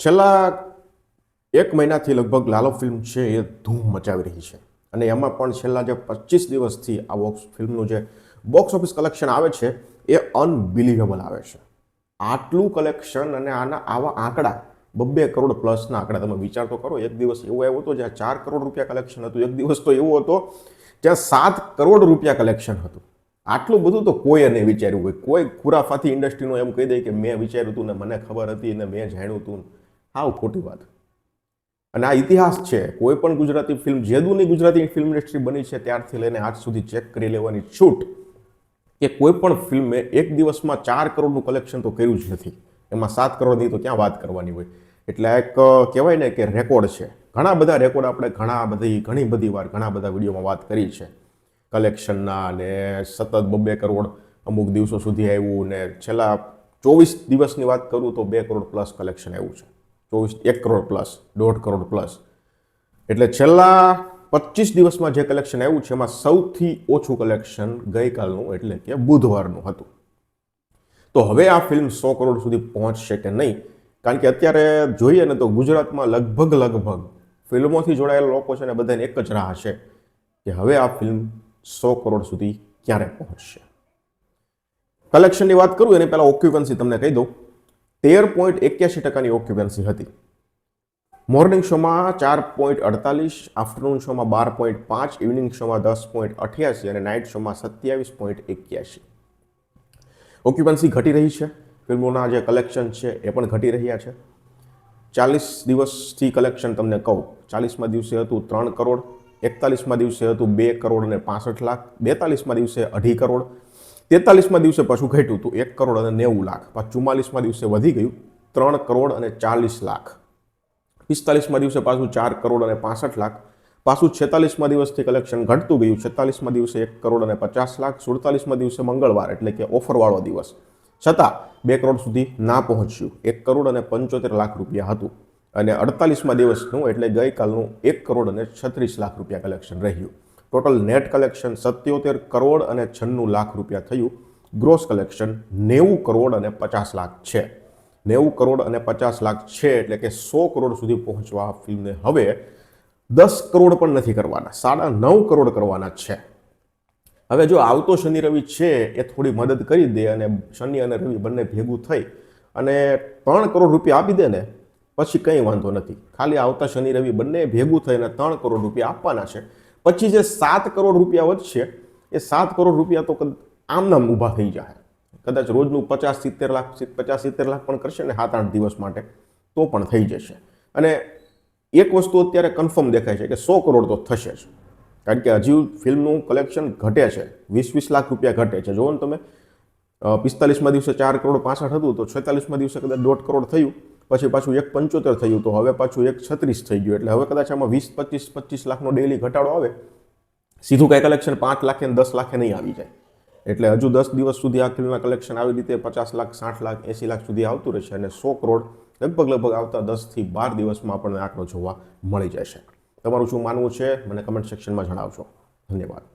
છેલ્લા એક મહિનાથી લગભગ લાલો ફિલ્મ છે એ ધૂમ મચાવી રહી છે. અને એમાં પણ છેલ્લા જે પચીસ દિવસથી આ બોક્સ ફિલ્મનું જે બોક્સ ઓફિસ કલેક્શન આવે છે એ અનબિલિવેબલ આવે છે. આટલું કલેક્શન અને આના આવા આંકડા, બબ્બે કરોડ પ્લસના આંકડા, તમે વિચાર તો કરો, એક દિવસ એવો આવ્યો હતો જ્યાં ચાર કરોડ રૂપિયા કલેક્શન હતું, એક દિવસ તો એવો હતો જ્યાં સાત કરોડ રૂપિયા કલેક્શન હતું. આટલું બધું તો કોઈએ નહીં વિચાર્યું હોય. કોઈ ખુરાફાથી ઇન્ડસ્ટ્રીનું એમ કહી દે કે મેં વિચાર્યું હતું ને મને ખબર હતી ને મેં જાણ્યું હતું હાવ ખોટી વાત. અને આ ઇતિહાસ છે, કોઈ પણ ગુજરાતી ફિલ્મ જેદુની ગુજરાતી ફિલ્મ ઇન્ડસ્ટ્રી બની છે, ત્યારથી લઈને આજ સુધી ચેક કરી લેવાની છૂટ કે કોઈ પણ ફિલ્મે એક દિવસમાં ચાર કરોડનું કલેક્શન તો કર્યું જ નથી. એમાં સાત કરોડની તો ક્યાં વાત કરવાની હોય? એટલે એક કહેવાય ને કે રેકોર્ડ છે. ઘણા બધા રેકોર્ડ આપણે ઘણા બધી, ઘણી બધી વાર ઘણા બધા વિડીયોમાં વાત કરી છે. કલેક્શનના ને સતત બબ્બે કરોડ અમુક દિવસો સુધી આવ્યું ને છેલ્લા ચોવીસ દિવસની વાત કરું તો બે કરોડ પ્લસ કલેક્શન આવ્યું છે. ચોવીસ એક કરોડ પ્લસ દોઢ કરોડ પ્લસ એટલે છેલ્લા પચીસ દિવસમાં જે કલેક્શન આવ્યું છે, એમાં સૌથી ઓછું કલેક્શન ગઈકાલનું એટલે કે બુધવારનું હતું. તો હવે આ ફિલ્મ સો કરોડ સુધી પહોંચશે કે નહીં? કારણ કે અત્યારે જોઈએ ને તો ગુજરાતમાં લગભગ લગભગ ફિલ્મોથી જોડાયેલા લોકો છે ને બધાને એક જ રાહ છે કે હવે આ ફિલ્મ સો કરોડ સુધી ક્યારે પહોંચશે? કલેક્શનની વાત કરું, એની પહેલાં ઓક્યુપન્સી તમને કહી દઉં. તેર પોઈન્ટ એક્યાસી ટકાની ઓક્યુપન્સી હતી. મોર્નિંગ શોમાં ચાર પોઈન્ટ અડતાલીસ આફ્ટરનૂન શોમાં બાર પોઈન્ટ પાંચ ઇવનિંગ શોમાં દસ પોઈન્ટ અઠ્યાસી અને નાઇટ શોમાં સત્યાવીસ પોઈન્ટ એક્યાસી ઓક્યુપન્સી ઘટી રહી છે. ફિલ્મોના જે કલેક્શન છે એ પણ ઘટી રહ્યા છે. ચાલીસ દિવસથી કલેક્શન તમને કહું. ચાલીસમાં દિવસે હતું ત્રણ કરોડ, એકતાલીસમાં દિવસે હતું બે કરોડ અને પાસઠ લાખ, બેતાલીસમાં દિવસે અઢી કરોડ તેતાલીસમાં દિવસે પાછું ઘટ્યું હતું એક કરોડ અને નેવું લાખ. પાછું ચુમ્માલીસમાં દિવસે વધી ગયું ત્રણ કરોડ અને ચાલીસ લાખ. પિસ્તાલીસમાં દિવસે પાછું ચાર કરોડ અને પાસઠ લાખ. પાછું છેતાલીસમાં દિવસથી કલેક્શન ઘટતું ગયું. છેતાલીસમાં દિવસે એક કરોડ અને પચાસ લાખ. સુડતાલીસમાં દિવસે મંગળવાર, એટલે કે ઓફરવાળો દિવસ. છતાં બે કરોડ સુધી ના પહોંચ્યું. એક કરોડ અને પંચોતેર લાખ રૂપિયા હતું. અને અડતાલીસમાં દિવસનું, એટલે ગઈકાલનું એક કરોડ અને છત્રીસ લાખ રૂપિયા કલેક્શન રહ્યું. ટોટલ નેટ કલેક્શન સત્યોતેર કરોડ અને છન્નું લાખ રૂપિયા થયું. ગ્રોસ કલેક્શન નેવું કરોડ અને પચાસ લાખ છે. નેવું કરોડ અને પચાસ લાખ છે એટલે કે સો કરોડ સુધી પહોંચવા ફિલ્મને હવે દસ કરોડ પણ નથી કરવાના, સાડા નવ કરોડ કરવાના છે. હવે જો આવતો શનિ રવિ છે એ થોડી મદદ કરી દે અને શનિ અને રવિ બંને ભેગું થઈ અને ત્રણ કરોડ રૂપિયા આપી દે ને, પછી કંઈ વાંધો નથી. ખાલી આવતા શનિ રવિ બંને ભેગું થઈને ત્રણ કરોડ રૂપિયા આપવાના છે. પછી જે સાત કરોડ રૂપિયા વધશે, એ સાત કરોડ રૂપિયા તો આમનામ ઊભા થઈ જાય કદાચ રોજનું પચાસ સિત્તેર લાખ પચાસ સિત્તેર લાખ પણ કરશે ને સાત આઠ દિવસ માટે, તો પણ થઈ જશે. અને એક વસ્તુ અત્યારે કન્ફર્મ દેખાય છે કે સો કરોડ તો થશે જ. કારણ કે હજી ફિલ્મનું કલેક્શન ઘટે છે. વીસ વીસ લાખ રૂપિયા ઘટે છે. જુઓ ને તમે પિસ્તાલીસમાં દિવસે ચાર કરોડ પાસઠ હતું, તો છેતાલીસમાં દિવસે કદાચ દોઢ કરોડ થયું. પછી પાછું એક પંચોતેર થયું તો હવે પાછું એક છત્રીસ થઈ ગયું. એટલે હવે કદાચ આમાં વીસ, પચીસ પચીસ લાખનો ડેલી ઘટાડો આવે, સીધું કાંઈ કલેક્શન પાંચ લાખે દસ લાખે નહીં આવી જાય. એટલે હજુ દસ દિવસ સુધી આ ફિલ્મના કલેક્શન આવી રીતે પચાસ લાખ, સાઠ લાખ, એંસી લાખ સુધી આવતું રહેશે અને સો કરોડ લગભગ લગભગ આવતા દસથી બાર દિવસમાં આપણને આંકડો જોવા મળી જશે. તમારું શું માનવું છે? મને કમેન્ટ સેક્શનમાં જણાવજો. ધન્યવાદ.